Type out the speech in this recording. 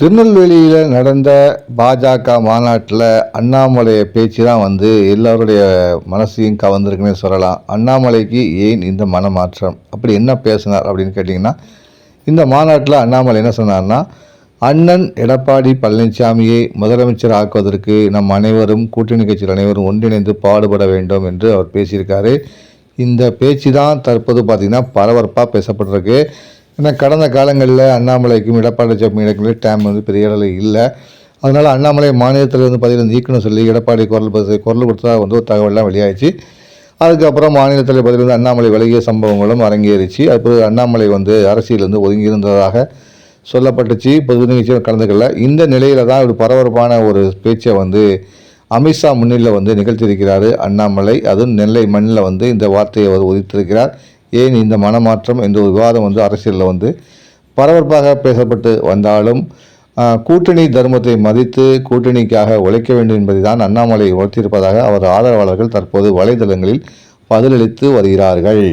திருநெல்வேலியில் நடந்த பாஜக மாநாட்டில் அண்ணாமலையை பேச்சு தான் வந்து எல்லோருடைய மனசையும் கவர்ந்திருக்குன்னே சொல்லலாம். அண்ணாமலைக்கு ஏன் இந்த மனமாற்றம்? அப்படி என்ன பேசினார் அப்படின்னு கேட்டிங்கன்னா இந்த மாநாட்டில் அண்ணாமலை என்ன சொன்னார்னா அண்ணன் எடப்பாடி பழனிசாமியை முதலமைச்சர் ஆக்குவதற்கு நம் அனைவரும் கூட்டணி கட்சிகள் அனைவரும் ஒன்றிணைந்து பாடுபட வேண்டும் என்று அவர் பேசியிருக்காரு. இந்த பேச்சு தான் தற்போது பார்த்திங்கன்னா பரபரப்பாக பேசப்பட்டிருக்கு. ஏன்னா கடந்த காலங்களில் அண்ணாமலைக்கும் எடப்பாடி சாமி டேம் வந்து பெரிய அளவில் இல்லை. அதனால் அண்ணாமலை மாநிலத்தில் இருந்து பதிலிருந்து நீக்கணும் சொல்லி எடப்பாடி குரல் குரல் கொடுத்தா வந்து ஒரு தகவல்லாம் வெளியாயிடுச்சு. அதுக்கப்புறம் மாநிலத்தில் பதிலிருந்து அண்ணாமலை விலகிய சம்பவங்களும் அரங்கேறிச்சு. அப்போது அண்ணாமலை வந்து அரசியலிருந்து ஒதுங்கி இருந்ததாக சொல்லப்பட்டுச்சு. பொது நிகழ்ச்சியில் கலந்துக்கல இந்த நிலையில் தான் ஒரு பரபரப்பான ஒரு பேச்சை வந்து அமித்ஷா முன்னிலையில் வந்து நிகழ்த்தியிருக்கிறார் அண்ணாமலை. அதுவும் நெல்லை மண்ணில் வந்து இந்த வார்த்தையை அவர் உதித்திருக்கிறார். ஏன் இந்த மனமாற்றம் என்ற ஒரு விவாதம் வந்து அரசியலில் வந்து பரபரப்பாக பேசப்பட்டு வந்தாலும் கூட்டணி தர்மத்தை மதித்து கூட்டணிக்காக உழைக்க வேண்டும் என்பதை தான் அண்ணாமலை உணர்த்தியிருப்பதாக அவர் ஆதரவாளர்கள் தற்போது வலைதளங்களில் பதிலளித்து வருகிறார்கள்.